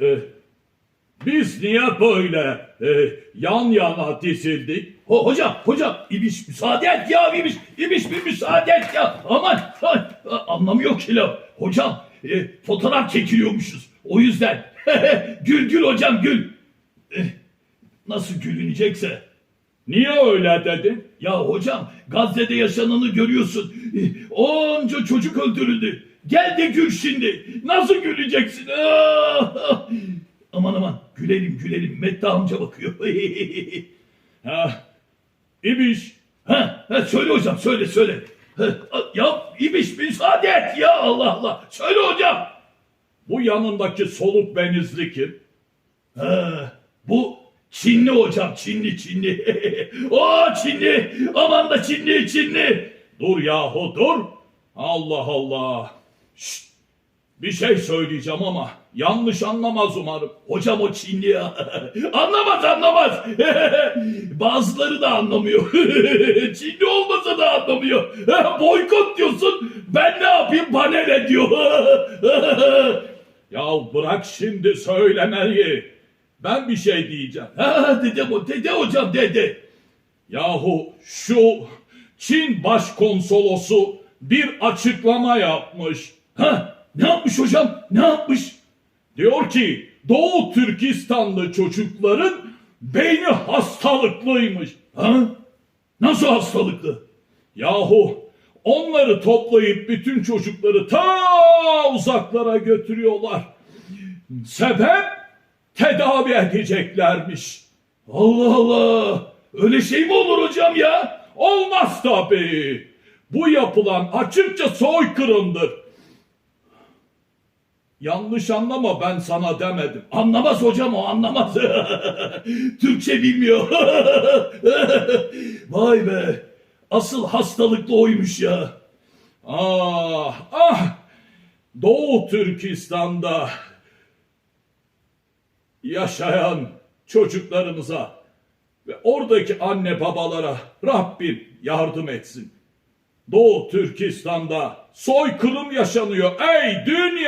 e, biz niye böyle e, yan yana dizildik? Ho hocam, hocam, İbiş müsaade et ya İbiş, İbiş bir müsaade et ya. Aman, ay, anlamıyor ki laf. Hocam, e, fotoğraf çekiliyormuşuz. O yüzden. gül gül hocam gül. Eh, nasıl gülünecekse. Niye öyle dedin? Ya hocam, Gazze'de yaşananı görüyorsun. Eh, Onca çocuk öldürüldü. Gel de gül şimdi. Nasıl güleceksin? Ah! Aman aman, gülelim gülelim. Mette amca bakıyor. Ha, İbiş Ha, ha, söyle hocam söyle söyle. Ha, ya İbiş müsaade et ya Allah Allah. Söyle hocam. bu yanındaki soluk benizli kim? Ha, bu Çinli hocam Çinli Çinli. o Çinli aman da Çinli Çinli. Dur yahu dur. Allah Allah. Şşt, bir şey söyleyeceğim ama yanlış anlamaz umarım. Hocam o Çinli ya. anlamaz anlamaz. Bazıları da anlamıyor. Çinli olmasa da anlamıyor. Boykot diyorsun. Ben ne yapayım bana ne diyor. Ya bırak şimdi söylemeyi. Ben bir şey diyeceğim. ha, dede, dede hocam dede. Yahu şu Çin başkonsolosu bir açıklama yapmış. Ha, ne yapmış hocam? Ne yapmış? Diyor ki Doğu Türkistanlı çocukların beyni hastalıklıymış. Ha? Nasıl hastalıklı? Yahu onları toplayıp bütün çocukları ta uzaklara götürüyorlar. Sebep tedavi edeceklermiş. Allah Allah. Öyle şey mi olur hocam ya? Olmaz tabii. Bu yapılan açıkça soykırımdır. Yanlış anlama ben sana demedim. Anlamaz hocam o anlamaz. Türkçe bilmiyor. Vay be. Asıl hastalıklı oymuş ya. Ah ah Doğu Türkistan'da yaşayan çocuklarımıza ve oradaki anne babalara Rabbim yardım etsin. Doğu Türkistan'da soykırım yaşanıyor ey dünya.